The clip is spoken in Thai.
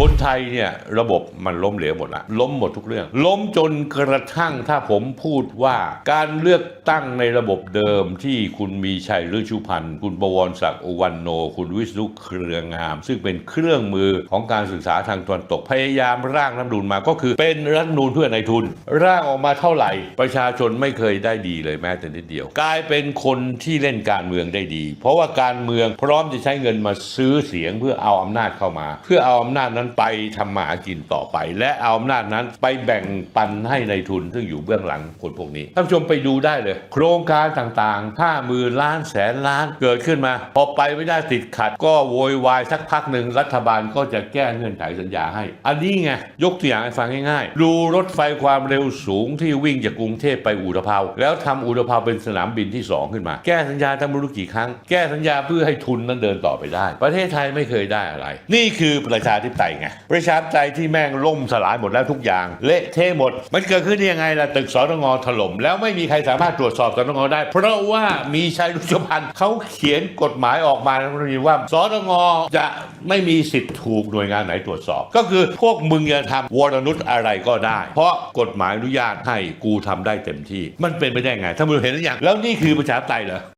คนไทยเนี่ยระบบมันล้มเหลวหมดละล้มหมดทุกเรื่อง ล้มจนกระทั่งถ้าผมพูดว่า การเลือกตั้งในระบบเดิมที่คุณมีชัยฤชุพันธ์คุณประวรศักดิ์อวันโน คุณวิศนุเครืองาม ซึ่งเป็นเครื่องมือของการศึกษาทางตะวันตกพยายามร่างรัฐนูญมาก็คือเป็นรัฐนูญเพื่อนายทุน ร่างออกมาเท่าไหร่ ประชาชนไม่เคยได้ดีเลยแม้แต่นิดเดียว กลายเป็นคนที่เล่นการเมืองได้ดี เพราะว่าการเมืองพร้อมจะใช้เงินมาซื้อเสียงเพื่อเอาอำนาจเข้ามา เพื่อเอาอำนาจนั้นไปทำมาหากินต่อไป และเอาอำนาจนั้นไปแบ่งปันให้ในทุนซึ่งอยู่เบื้องหลังคนพวกนี้ท่านผู้ชมไปดูได้เลย โครงการต่างๆห้าหมื่นล้านแสนล้านเกิดขึ้นมา พอไปไม่ได้ติดขัด ก็โวยวายสักพักหนึ่งรัฐบาลก็จะแก้เงื่อนไขสัญญาให้ อันนี้ไงยกตัวอย่างให้ฟังง่ายๆดูรถไฟความเร็วสูงที่วิ่งจากกรุงเทพไปอุตภาวแล้วทำอุตภาวเป็นสนามบินที่สองขึ้นมา แก้สัญญาทำไม่รู้กี่ครั้ง แก้สัญญาเพื่อให้ทุนนั้นเดินต่อไปได้ ประเทศไทยไม่เคยได้อะไร นี่คือประชาธิปไตยไงประชาธิปไตยที่แม่งล่มสลายหมดแล้วทุกอย่าง เละเทะหมด มันเกิดขึ้นได้ยังไงล่ะตึกสตงถล่มแล้วไม่มีใครสามารถตรวจสอบสตงได้ เพราะว่ามีชัยรุชพันธ์เขาเขียนกฎหมายออกมาแล้วว่าสตงจะไม่มีสิทธิ์ถูกหน่วยงานไหนตรวจสอบ ก็คือพวกมึงจะทำวรนุษย์อะไรก็ได้ เพราะกฎหมายอนุญาตให้กูทำได้เต็มที่ มันเป็นไปได้ไง ถ้ามึงเห็นหรือยังแล้วนี่คือประชาธิปไตยเหรอ